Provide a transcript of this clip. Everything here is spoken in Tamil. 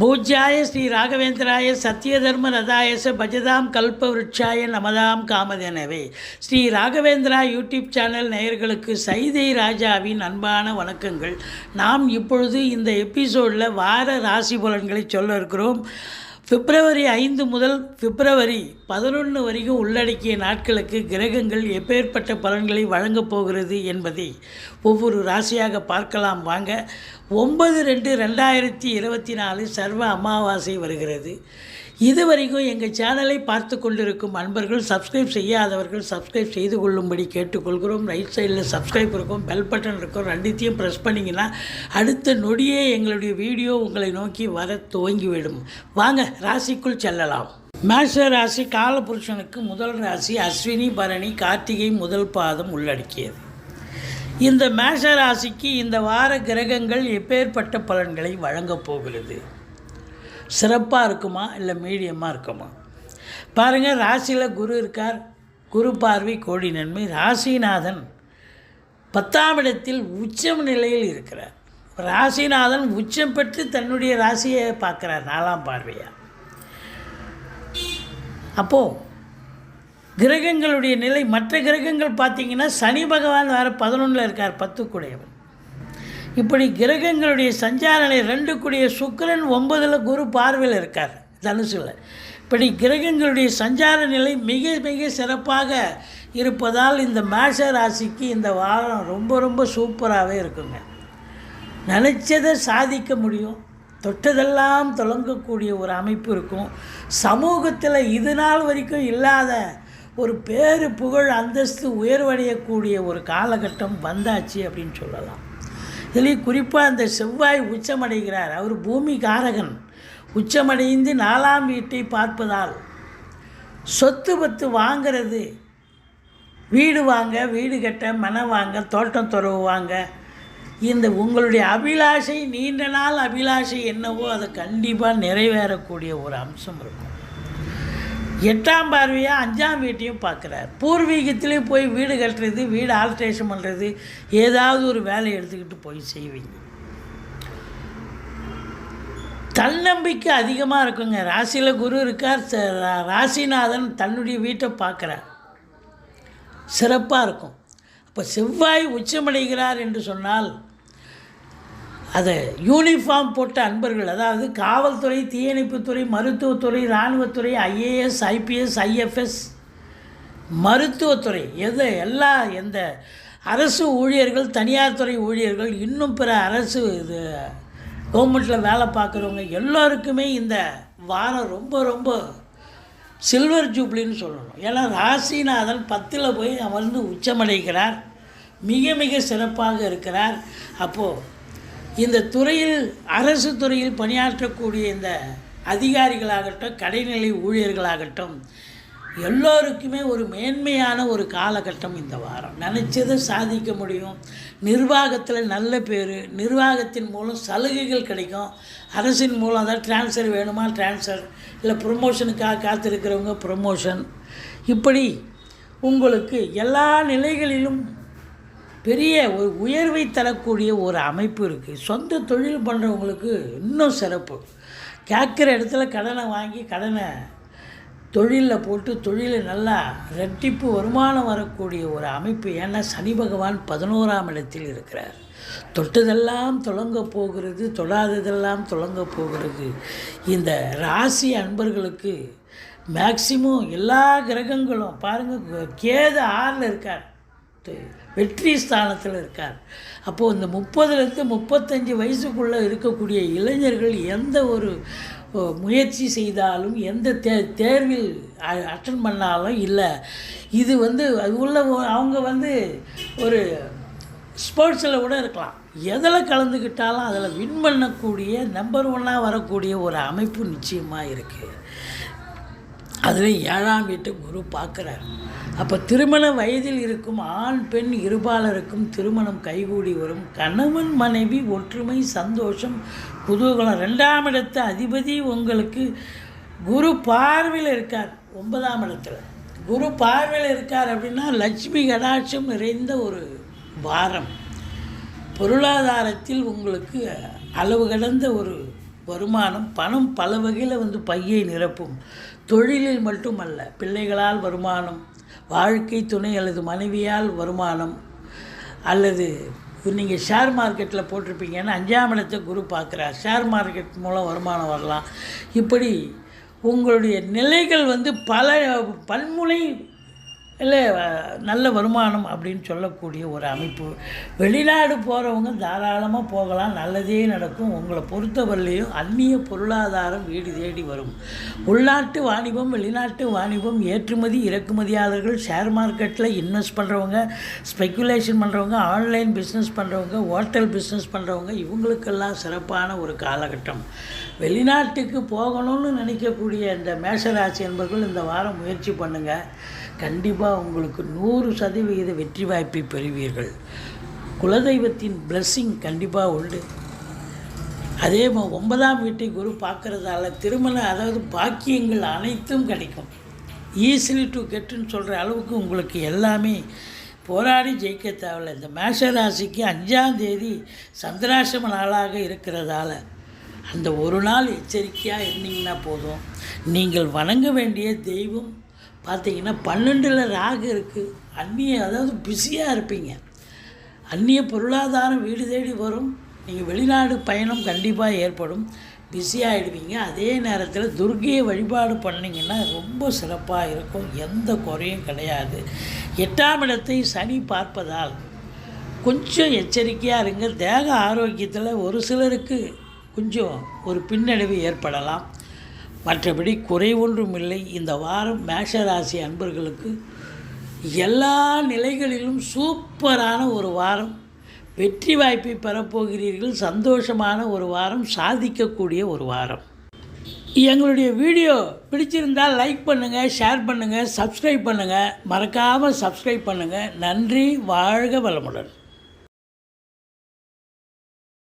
பூஜ்யாய ஸ்ரீ ராகவேந்திராய சத்யதர்ம ரதாயச பஜதாம் கல்ப விருட்சாய நமதாம் காமதெனவே ஸ்ரீ ராகவேந்திரா யூடியூப் சேனல் நேயர்களுக்கு சைதை ராஜாவின் அன்பான வணக்கங்கள். நாம் இப்பொழுது இந்த எபிசோடில் வார ராசி பலன்களை சொல்ல இருக்கிறோம். பிப்ரவரி ஐந்து முதல் பிப்ரவரி பதினொன்று வரைக்கும் உள்ளடக்கிய நாட்களுக்கு கிரகங்கள் எப்பேற்பட்ட பலன்களை வழங்கப் போகிறது என்பதை ஒவ்வொரு ராசியாக பார்க்கலாம் வாங்க. ஒன்பது ரெண்டு ரெண்டாயிரத்தி இருபத்தி நாலு சர்வ அமாவாசை வருகிறது. இதுவரைக்கும் எங்கள் சேனலை பார்த்து கொண்டிருக்கும் அன்பர்கள் சப்ஸ்கிரைப் செய்யாதவர்கள் சப்ஸ்கிரைப் செய்து கொள்ளும்படி கேட்டுக்கொள்கிறோம். ரைட் சைடில் சப்ஸ்கிரைப் இருக்கும் பெல் பட்டன் இருக்கும். ரெண்டுத்தையும் ப்ரெஸ் பண்ணிங்கன்னா அடுத்த நொடியே எங்களுடைய வீடியோ உங்களை நோக்கி வர துவங்கிவிடும். வாங்க ராசிக்குள் செல்லலாம். மேஷ ராசி காலபுருஷனுக்கு முதல் ராசி அஸ்வினி பரணி கார்த்திகை முதல் பாதம் உள்ளடக்கியது. இந்த மேஷ ராசிக்கு இந்த வார கிரகங்கள் எப்பேற்பட்ட பலன்களை வழங்கப் போகிறது? சிறப்பாக இருக்குமா இல்லை மீடியமாக இருக்குமா? பாருங்கள் ராசியில் குரு இருக்கார். குரு பார்வை கோடி நன்மை. ராசிநாதன் பத்தாம் இடத்தில் உச்சம் நிலையில் இருக்கிறார். ராசிநாதன் உச்சம் பெற்று தன்னுடைய ராசியை பார்க்குறார் நாலாம் பார்வையாக அப்போது கிரகங்களுடைய நிலை மற்ற கிரகங்கள் பார்த்தீங்கன்னா சனி பகவான் வேறு பதினொன்றில் இருக்கார் பத்துக்குடையவன். இப்படி கிரகங்களுடைய சஞ்சார நிலை ரெண்டு கூடிய சுக்கரன் ஒன்பதில் குரு பார்வையில் இருக்கார் தனுசில். இப்படி கிரகங்களுடைய சஞ்சார நிலை மிக மிக சிறப்பாக இருப்பதால் இந்த மேஷ ராசிக்கு இந்த வாரம் ரொம்ப ரொம்ப சூப்பராகவே இருக்குங்க. நினச்சதை சாதிக்க முடியும். தொட்டதெல்லாம் தொடங்கக்கூடிய ஒரு அமைப்பு இருக்கும். சமூகத்தில் இது நாள் வரைக்கும் இல்லாத ஒரு பேரு புகழ் அந்தஸ்து உயர்வடையக்கூடிய ஒரு காலகட்டம் வந்தாச்சு அப்படின்னு சொல்லலாம். இதுலேயும் குறிப்பாக அந்த செவ்வாய் உச்சமடைகிறார். அவர் பூமி காரகன் உச்சமடைந்து நாலாம் வீட்டை பார்ப்பதால் சொத்து பத்து வாங்கிறது. வீடு வாங்க வீடு கட்ட மனம் வாங்க தோட்டம் துறவு வாங்க. இந்த உங்களுடைய அபிலாஷை நீண்ட நாள் அபிலாஷை என்னவோ அது கண்டிப்பாக நிறைவேறக்கூடிய ஒரு அம்சம் இருக்கும். எட்டாம் பார்வையாக அஞ்சாம் வீட்டையும் பார்க்குறார். பூர்வீகத்திலையும் போய் வீடு கட்டுறது வீடு ஆல்ட்ரேஷன் பண்ணுறது ஏதாவது ஒரு வேலையை எடுத்துக்கிட்டு போய் செய்வீங்க. தன்னம்பிக்கை அதிகமாக இருக்குங்க. ராசியில் குரு இருக்கார். ச- ரா- ராசிநாதன் தன்னுடைய வீட்டை பார்க்குறார். சிறப்பாக இருக்கும். அப்போ செவ்வாய் உச்சமடைகிறார் என்று சொன்னால் அதை யூனிஃபார்ம் போட்ட அன்பர்கள் அதாவது காவல்துறை தீயணைப்புத்துறை மருத்துவத்துறை இராணுவத்துறை ஐஏஎஸ் ஐபிஎஸ் ஐஎஃப்எஸ் மருத்துவத்துறை எது எல்லா எந்த அரசு ஊழியர்கள் தனியார் துறை ஊழியர்கள் இன்னும் பிற அரசு இது கவர்மெண்ட்டில் வேலை பார்க்குறவங்க எல்லோருக்குமே இந்த வாரம் ரொம்ப ரொம்ப சில்வர் ஜூப்ளின்னு சொல்லணும். ஏன்னா ராசிநாதன் பத்தில் போய் அமர்ந்து உச்சமடைகிறார். மிக மிக சிறப்பாக இருக்கிறார். அப்போது இந்த துறையில் அரசு துறையில் பணியாற்றக்கூடிய இந்த அதிகாரிகளாகட்டும் கடைநிலை ஊழியர்களாகட்டும் எல்லோருக்குமே ஒரு மேன்மையான ஒரு காலகட்டம் இந்த வாரம். நினச்சதை சாதிக்க முடியும். நிர்வாகத்தில் நல்ல பேர் நிர்வாகத்தின் மூலம் சலுகைகள் கிடைக்கும். அரசின் மூலம் அதாவது ட்ரான்ஸ்ஃபர் வேணுமா ட்ரான்ஸ்ஃபர் இல்லை ப்ரொமோஷனுக்காக காத்திருக்கிறவங்க ப்ரொமோஷன் இப்படி உங்களுக்கு எல்லா நிலைகளிலும் பெரிய ஒரு உயர்வை தரக்கூடிய ஒரு அமைப்பு இருக்குது சொந்த தொழில் பண்ணுறவங்களுக்கு இன்னும் சிறப்பு. கேட்குற இடத்துல கடனை வாங்கி கடனை தொழிலில் போட்டு தொழிலை நல்லா ரெட்டிப்பு வருமானம் வரக்கூடிய ஒரு அமைப்பு ஏன்னா சனி பகவான் பதினோராம் இடத்தில் இருக்கிறார். தொட்டதெல்லாம் தொடங்க போகிறது தொடாததெல்லாம் தொடங்க போகிறது. இந்த ராசி அன்பர்களுக்கு மேக்சிமம் எல்லா கிரகங்களும் பாருங்கள் கேது ஆறில் இருக்கார். வெற்றி ஸ்தானத்தில் இருக்கார். அப்போது இந்த முப்பதுலேருந்து முப்பத்தஞ்சு வயசுக்குள்ளே இருக்கக்கூடிய இளைஞர்கள் எந்த ஒரு முயற்சி செய்தாலும் எந்த தே தேர்வில் அட்டன் பண்ணாலும் இல்லை. இது வந்து அது உள்ள அவங்க வந்து ஒரு ஸ்போர்ட்ஸில் கூட இருக்கலாம். எதில் கலந்துக்கிட்டாலும் அதில் வின் பண்ணக்கூடிய நம்பர் ஒன்னாக வரக்கூடிய ஒரு அமைப்பு நிச்சயமாக இருக்குது அதில் ஏழாம் வீட்டு குரு பார்க்குறார். அப்போ திருமண வயதில் இருக்கும் ஆண் பெண் இருபாலருக்கும் திருமணம் கைகூடி வரும். கணவன் மனைவி ஒற்றுமை சந்தோஷம் குதூகலம் ரெண்டாம் இடத்து அதிபதி உங்களுக்கு குரு பார்வையில் இருக்கார். ஒன்பதாம் இடத்துல. குரு பார்வையில் இருக்கார் அப்படின்னா லட்சுமி கடாட்சம் நிறைந்த ஒரு வாரம் பொருளாதாரத்தில் உங்களுக்கு அளவு கடந்த ஒரு வருமானம் பணம் பல வகையில் வந்து பையை நிரப்பும். தொழிலில் மட்டுமல்ல பிள்ளைகளால் வருமானம் வாழ்க்கை துணை அல்லது மனைவியால் வருமானம் அல்லது நீங்கள் ஷேர் மார்க்கெட்டில் போட்டிருப்பீங்கன்னா அஞ்சாம் இடத்தை குரு பார்க்குறார். ஷேர் மார்க்கெட் மூலம் வருமானம் வரலாம். இப்படி உங்களுடைய நிலைகள் வந்து பல பன்முனை இல்லை நல்ல வருமானம் அப்படின்னு சொல்லக்கூடிய ஒரு அமைப்பு. வெளிநாடு போகிறவங்க தாராளமாக போகலாம் நல்லதே நடக்கும். உங்களை பொறுத்தவரையிலையும் அந்நிய பொருளாதாரம் வீடு தேடி வரும். உள்நாட்டு வாணிபம் வெளிநாட்டு வாணிபம் ஏற்றுமதி இறக்குமதியாளர்கள் ஷேர் மார்க்கெட்டில் இன்வெஸ்ட் பண்ணுறவங்க ஸ்பெக்குலேஷன் பண்ணுறவங்க ஆன்லைன் பிஸ்னஸ் பண்ணுறவங்க ஹோட்டல் பிஸ்னஸ் பண்ணுறவங்க இவங்களுக்கெல்லாம் சிறப்பான ஒரு காலகட்டம். வெளிநாட்டுக்கு போகணும்னு நினைக்கக்கூடிய இந்த மேஷராசி என்பவர்கள் இந்த வாரம் முயற்சி பண்ணுங்கள் கண்டிப்பாக உங்களுக்கு நூறு சதவிகித வெற்றி வாய்ப்பை பெறுவீர்கள். குலதெய்வத்தின் பிளஸ்ஸிங் கண்டிப்பாக உண்டு. அதே ஒன்பதாம் வீட்டை குரு பார்க்குறதால திருமண அதாவது பாக்கியங்கள் அனைத்தும் கிடைக்கும். ஈஸிலி டு கெட்டுன்னு சொல்கிற அளவுக்கு உங்களுக்கு எல்லாமே போராடி ஜெயிக்க தேவையில்ல. இந்த மேஷராசிக்கு அஞ்சாம் தேதி சந்திராசிரம நாளாக இருக்கிறதால அந்த ஒரு நாள் எச்சரிக்கையாக இருந்தீங்கன்னா போதும். நீங்கள் வணங்க வேண்டிய தெய்வம் பார்த்தீங்கன்னா பன்னெண்டில் ராகு இருக்குது அந்நிய அதாவது பிஸியாக இருப்பீங்க. அந்நிய பொருளாதாரம் வீடு தேடி வரும். நீங்கள் வெளிநாடு பயணம் கண்டிப்பாக ஏற்படும். பிஸியாகிடுவீங்க அதே நேரத்தில் துர்கையை வழிபாடு பண்ணிங்கன்னா ரொம்ப சிறப்பாக இருக்கும். எந்த குறையும் கிடையாது. எட்டாம் இடத்தை சனி பார்ப்பதால் கொஞ்சம் எச்சரிக்கையாக இருங்க. தேக ஆரோக்கியத்தில் ஒரு சிலருக்கு கொஞ்சம் ஒரு பின்னடைவு ஏற்படலாம். மற்றபடி குறை ஒன்றும் இல்லை இந்த வாரம் மேஷராசி அன்பர்களுக்கு எல்லா நிலைகளிலும் சூப்பரான ஒரு வாரம். வெற்றி வாய்ப்பை பெறப்போகிறீர்கள். சந்தோஷமான ஒரு வாரம். சாதிக்கக்கூடிய ஒரு வாரம். எங்களுடைய வீடியோ பிடிச்சிருந்தால் லைக் பண்ணுங்கள் ஷேர் பண்ணுங்கள் சப்ஸ்கிரைப் பண்ணுங்கள் மறக்காமல் சப்ஸ்கிரைப் பண்ணுங்கள் நன்றி வாழ்க வளமுடன்.